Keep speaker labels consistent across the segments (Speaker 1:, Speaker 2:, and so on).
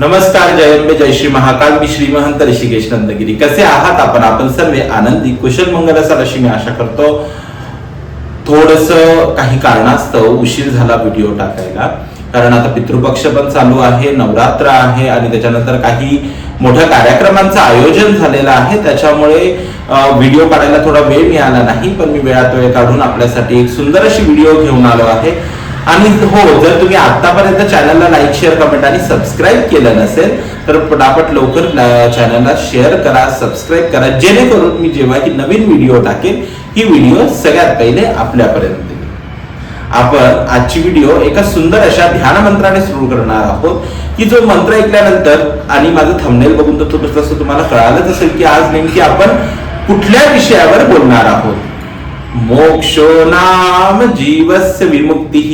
Speaker 1: नमस्कार जयंबे जय श्री महाकाल. मी श्री महंत ऋषिकेश नंदगिरी. कसे आहात आपण? आपण सर्व आनंदी कुशल मंगल असाल अशी मी आशा करतो. थोडस काही कारणास्तव उशीर झाला व्हिडिओ टाकायला. कारण आता पितृपक्ष पण चालू आहे नवरात्र आहे आणि त्याच्यानंतर काही मोठ्या कार्यक्रमांचं आयोजन झालेलं आहे. त्याच्यामुळे व्हिडिओ काढायला थोडा वेळ मिळाला नाही पण मी वेळात वेळ काढून आपल्यासाठी एक सुंदर अशी व्हिडिओ घेऊन आलो आहे. आणि हो जर तुम्ही आतापर्यंत चॅनलला लाईक शेअर कमेंट आणि सबस्क्राईब केलं नसेल तर पटापट लवकर चॅनलला शेअर करा सबस्क्राईब करा जेणेकरून मी जेव्हा ही नवीन व्हिडिओ टाकेन ही व्हिडिओ सगळ्यात पहिले आपल्यापर्यंत येईल. आपण आजची व्हिडिओ एका सुंदर अशा ध्यान मंत्राने सुरू करणार आहोत की जो मंत्र ऐकल्यानंतर आणि माझं थंबनेल बघून तर तसं तुम्हाला कळालंच असेल की आज नेमकी आपण कुठल्या विषयावर बोलणार आहोत मोक्षो नाम जीवस्य विमुक्तिः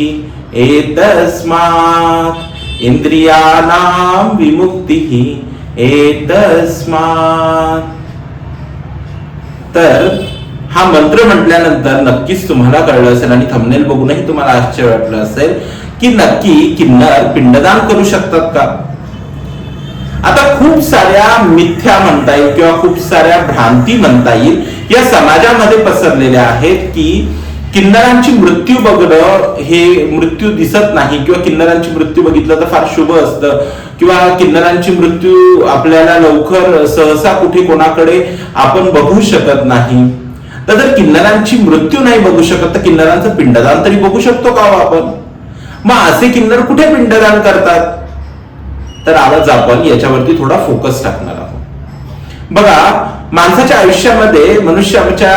Speaker 1: एतस्मात्। इंद्रियाणां विमुक्तिः एतस्मात्। तर हा मंत्र म्हटल्यानंतर नक्कीच तुम्हाला कळलं असेल आणि थंबनेल बघूनही तुम्हाला आश्चर्य वाटलं असेल की नक्की किन्नर पिंडदान करू शकतात का? खूप साऱ्या मिथ्या म्हणता येईल किंवा खूप साऱ्या भ्रांती म्हणता येईल या समाजामध्ये पसरलेल्या आहेत की किन्नरांची मृत्यू बघणं हे मृत्यू दिसत नाही किंवा किन्नरांची मृत्यू बघितलं तर फार शुभ असतं. किंवा किन्नरांची मृत्यू आपल्याला लवकर सहसा कुठे कोणाकडे आपण बघू शकत नाही. तर जर किन्नरांची मृत्यू नाही बघू शकत तर किन्नरांचं पिंडदान तरी बघू शकतो का हो आपण? मग असे किन्नर कुठे पिंडदान करतात? तर आज आपण याच्यावरती थोडा फोकस टाकणार आहोत. बघा माणसाच्या आयुष्यामध्ये मनुष्याच्या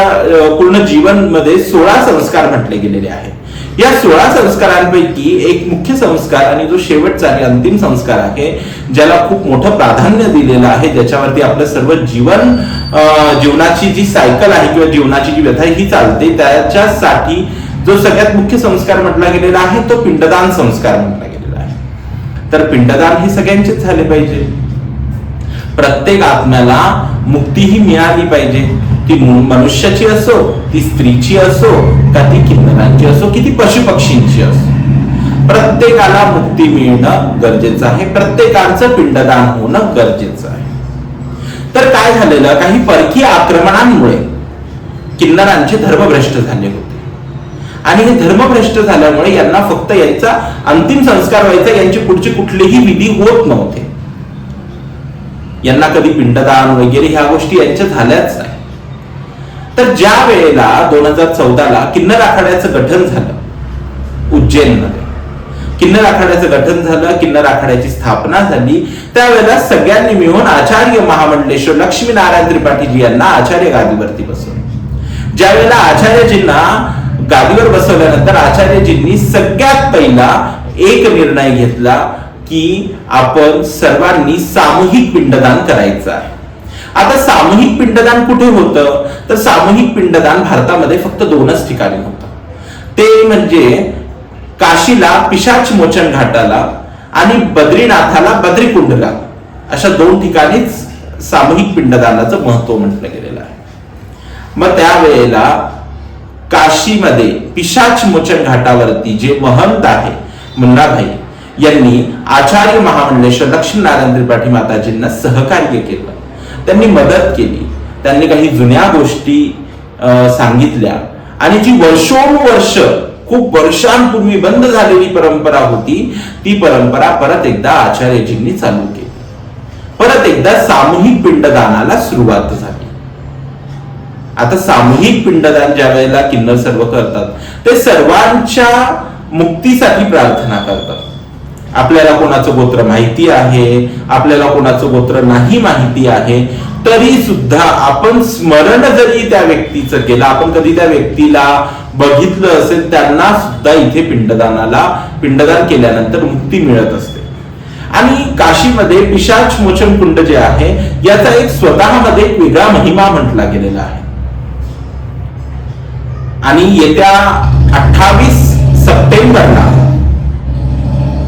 Speaker 1: पूर्ण जीवनमध्ये सोळा संस्कार म्हटले गेलेले आहेत. या सोळा संस्कारांपैकी एक मुख्य संस्कार आणि जो शेवटचा आणि अंतिम संस्कार आहे ज्याला खूप मोठं प्राधान्य दिलेलं आहे ज्याच्यावरती आपलं सर्व जीवन जीवनाची जी सायकल आहे किंवा जीवनाची जी व्यथा आहे ही चालते. त्याच्यासाठी जो सगळ्यात मुख्य संस्कार म्हटला गेलेला आहे तो पिंडदान संस्कार म्हटला तर पिंडदान हे सगळ्यांचेच झाले पाहिजे. प्रत्येक आत्म्याला मुक्ती ही मिळाली पाहिजे. ती मनुष्याची असो ती स्त्रीची असो का ती किन्नरांची असो की ती पशुपक्षींची असो. प्रत्येकाला मुक्ती मिळणं गरजेचं आहे. प्रत्येकाचं पिंडदान होणं गरजेचं आहे. तर काय झालेलं? काही परकीय आक्रमणांमुळे किन्नरांचे धर्मभ्रष्ट झाले होते. आणि हे धर्मभ्रष्ट झाल्यामुळे यांना फक्त यांचा अंतिम संस्कार व्हायचा यांची पुढची कुठलीही विधी होत नव्हते. यांना कधी पिंडदान वगैरे ह्या गोष्टी यांच्या झाल्याच नाही. तर ज्या वेळेला दोन हजार चौदाला किन्नर आखाड्याचं गठन झालं उज्जैनमध्ये किन्नर आखाड्याचं गठन झालं किन्नर आखाड्याची स्थापना झाली त्यावेळेला सगळ्यांनी मिळून आचार्य महामंडलेश्वर लक्ष्मीनारायण त्रिपाठीजी यांना आचार्य गादीवरती बसवलं. ज्या वेळेला आचार्यजींना गादीवर बसवल्यानंतर आचार्यजींनी सगळ्यात पहिला एक निर्णय घेतला की आपण सर्वांनी सामूहिक पिंडदान करायचं आहे. आता सामूहिक पिंडदान कुठे होतं? तर सामूहिक पिंडदान भारतामध्ये फक्त दोनच ठिकाणी होतं. ते म्हणजे काशीला पिशाच मोचन घाटाला आणि बद्रीनाथाला बद्रीकुंडला. अशा दोन ठिकाणीच सामूहिक पिंडदानाचं महत्त्व म्हटलं गेलेलं आहे. मग त्यावेळेला काशीमध्ये पिशाच मोचन घाटावरती जे महंत आहे मुन्नाभाई यांनी आचार्य महामंडलेश्वर लक्ष्मीनारायण त्रिपाठी माताजींना सहकार्य केलं. त्यांनी मदत केली. त्यांनी काही जुन्या गोष्टी अं, सांगितल्या. आणि जी वर्षोनुवर्ष खूप वर्षांपूर्वी बंद झालेली परंपरा होती ती परंपरा परत एकदा आचार्यजींनी चालू केली. परत एकदा सामूहिक पिंडदानाला सुरुवात झाली. आता सामूहिक पिंडदान ज्या वेळेला किन्नर सर्व करतात ते सर्वांच्या मुक्तीसाठी प्रार्थना करतात. आपल्याला कोणाचं गोत्र माहिती आहे आपल्याला कोणाचं गोत्र नाही माहिती आहे तरी सुद्धा आपण स्मरण जरी त्या व्यक्तीचं केलं आपण कधी त्या व्यक्तीला बघितलं असेल त्यांना सुद्धा इथे पिंडदानाला पिंडदान केल्यानंतर मुक्ती मिळत असते. आणि काशीमध्ये पिशाच मोचन कुंड जे आहे याचा एक स्वतःमध्ये एक वेगळा महिमा म्हटला गेलेला आहे. आणि येत्या अठ्ठावीस सप्टेंबरला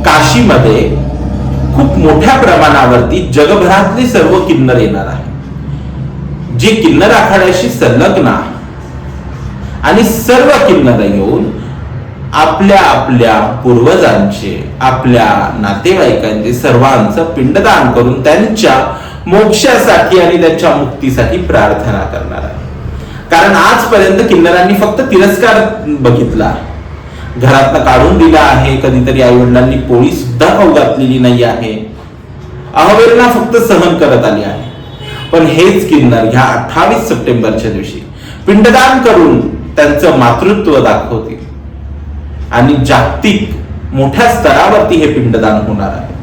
Speaker 1: काशीमध्ये खूप मोठ्या प्रमाणावरती जगभरातले सर्व किन्नर येणार आहे जे किन्नर आखाड्याशी संलग्न आहे आणि सर्व किन्नर येऊन आपल्या आपल्या पूर्वजांचे आपल्या नातेवाईकांचे सर्वांचं पिंडदान करून त्यांच्या मोक्षासाठी आणि त्यांच्या मुक्तीसाठी प्रार्थना करणार आहे कारण आजपर्यंत किन्नरांनी फक्त तिरस्कार बघितला. घरातनं काढून दिला आहे. कधीतरी आई वडिलांनी पोळी सुद्धा खाऊ घातलेली नाही आहे. अहवेलना फक्त सहन करत आली आहे. पण हेच किन्नर ह्या अठ्ठावीस सप्टेंबरच्या दिवशी पिंडदान करून त्यांचं मातृत्व दाखवतील. आणि जागतिक मोठ्या स्तरावरती हे पिंडदान होणार आहे.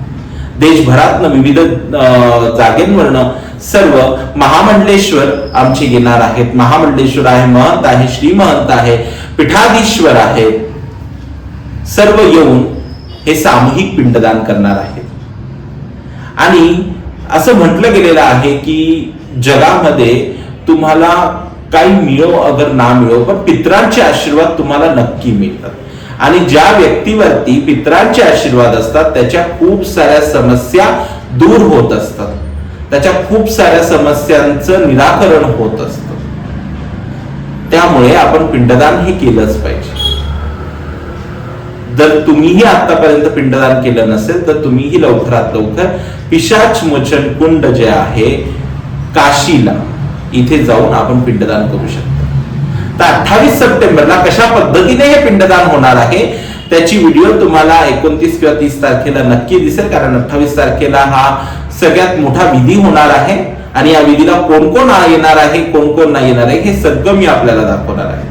Speaker 1: देशभरातनं विविध अं, जागेंवरनं सर्व महामंडलेश्वर आमचे येणार आहेत. महामंडलेश्वर आहे महंत आहे श्रीमहंत आहे पीठाधीश्वर आहे. सर्व येऊन हे सामूहिक पिंडदान करणार आहेत. आणि असं म्हटलं गेलेलं आहे की जगामध्ये तुम्हाला काही मिळो अगर ना मिळो पण पित्रांचे आशीर्वाद तुम्हाला नक्की मिळतात. आणि ज्या व्यक्तीवरती पित्रांचे आशीर्वाद असतात त्याच्या खूप साऱ्या समस्या दूर होत असतात. त्याच्या खूप साऱ्या समस्यांचं निराकरण होत असतं. त्यामुळे आपण पिंडदान हे केलंच पाहिजे. जर तुम्हीही आतापर्यंत पिंडदान केलं नसेल तर तुम्हीही लवकरात लवकर पिशाच मोचन कुंड जे आहे काशीला इथे जाऊन आपण पिंडदान करू शकतो. तर अठ्ठावीस सप्टेंबरला कशा पद्धतीने हे पिंडदान होणार आहे त्याची व्हिडिओ तुम्हाला एकोणतीस किंवा तीस तारखेला नक्की दिसेल कारण अठ्ठावीस तारखेला हा सगळ्यात मोठा विधी होणार आहे आणि या विधीला कोण कोण येणार आहे कोण कोण नाही येणार आहे हे सगळं मी आपल्याला दाखवणार आहे.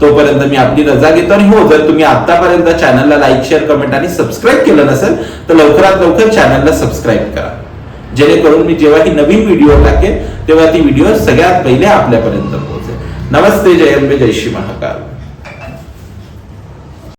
Speaker 1: तोपर्यंत मी आपली रजा घेतो आणि हो जर तुम्ही आतापर्यंत चॅनलला लाईक शेअर कमेंट आणि सबस्क्राईब केलं नसेल तर लवकरात लवकर चॅनलला सबस्क्राईब करा. जेणेकरून मी जेव्हा ही नवीन व्हिडिओ टाकेन तेव्हा ती व्हिडिओ सगळ्यात पहिले आपल्यापर्यंत पोहोचेल. नमस्ते जय अंबे जय श्री महाकाल.